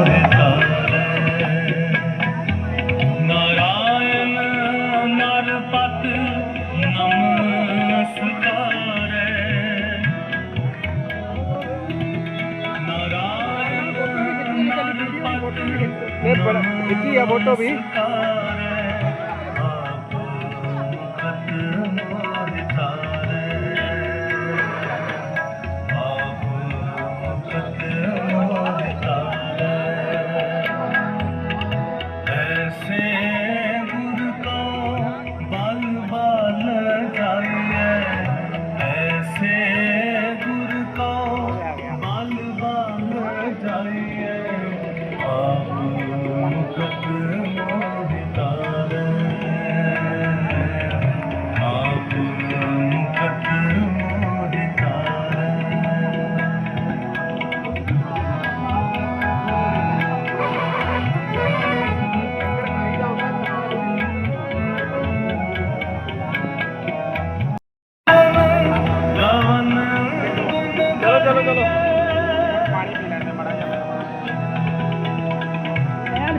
ਮੋਹਿ ਤਾਰੈ ਨਾਰਾਇਣ ਨਰਪਤ ਨਮਸਕਾਰੈ। ਨਾਰਾਇਣ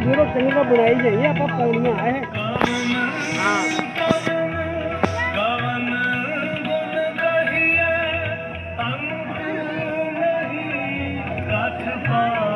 देखो कहीं का बुराई नहीं आप पौड़ियाँ है हाँ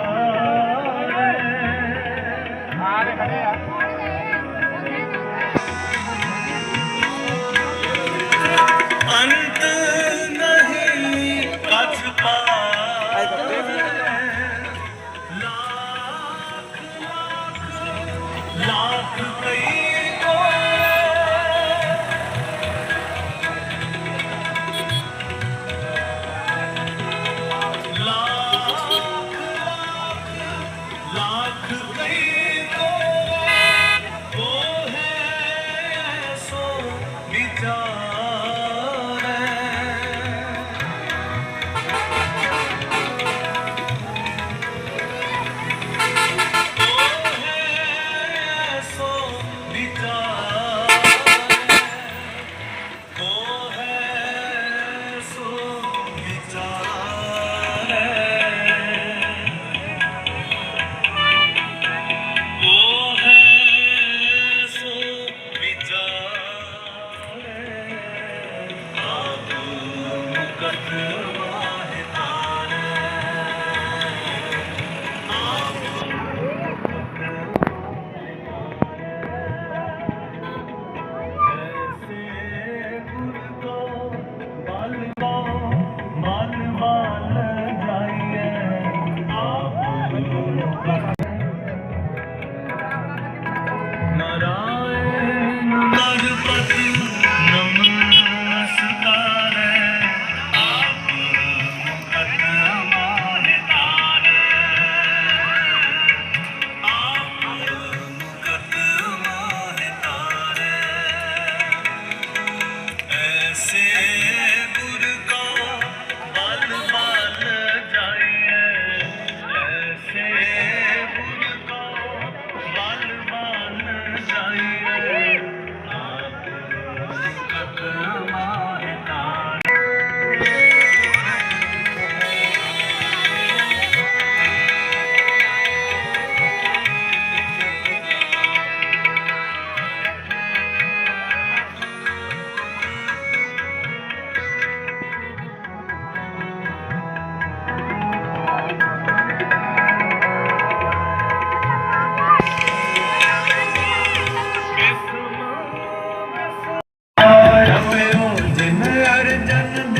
हर जन्म